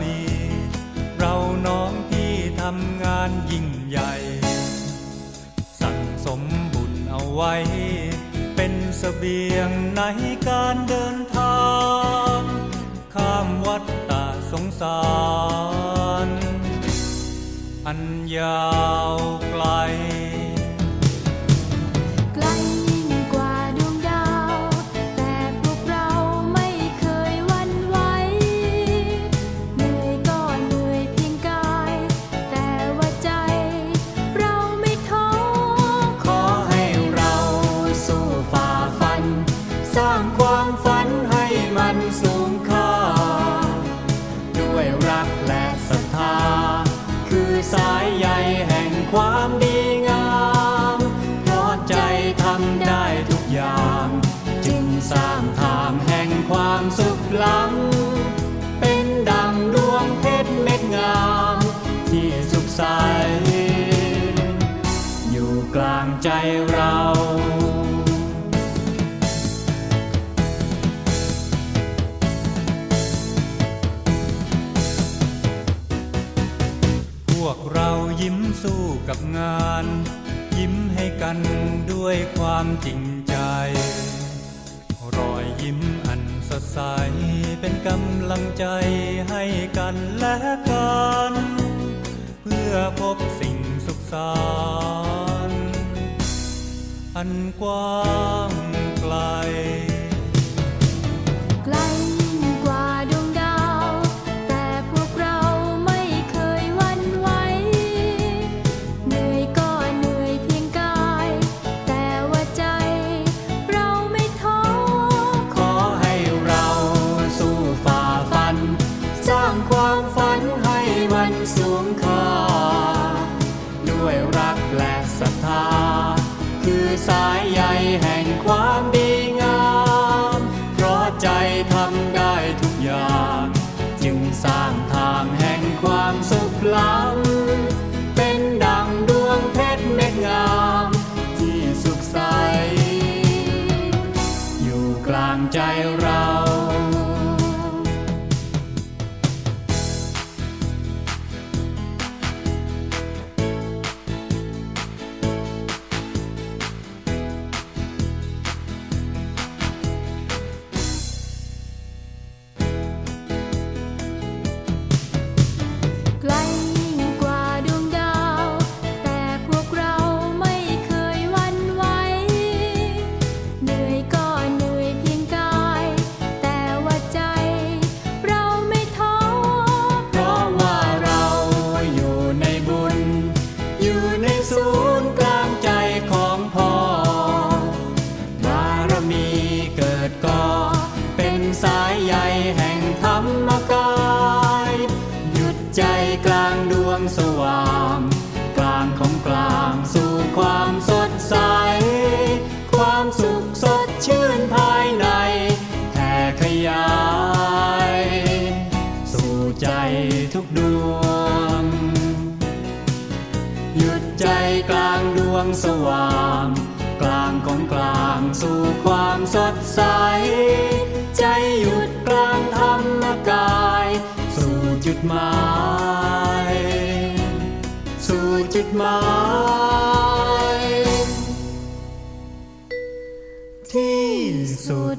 มี เราน้องที่ทำงานยิ่งใหญ่ สั่งสมบุญเอาไว้ เป็นสเสบียงในการเดินทาง ข้ามวัดตาสงสาร อันยาว เราพวกเรายิ้มสู้กับงาน ยิ้มให้กันด้วยความจริงใจ รอยยิ้มอันสดใส เป็นกำลังใจให้กันและกัน ว้างไกล ไกลกว่าดวงดาว แต่พวกเราไม่เคยหวันไหว เหนื่อยก็เหนื่อยเพียงกาย แต่ว่าใจเราไม่ท้อ ขอให้เราสู้ฝ่าฟัน สร้างความฝันให้มันสูงค่า ด้วยรักและศรัทธา คือสาย แห่งความดีงาม เพราะใจทำได้ทุกอย่าง จึงสร้างทางแห่งความสุขล้ำ สว่าง กลางของกลางสู่ความสดใส ใจหยุดกลางธรรมกาย สู่จุดหมาย สู่จุดหมาย ที่สุด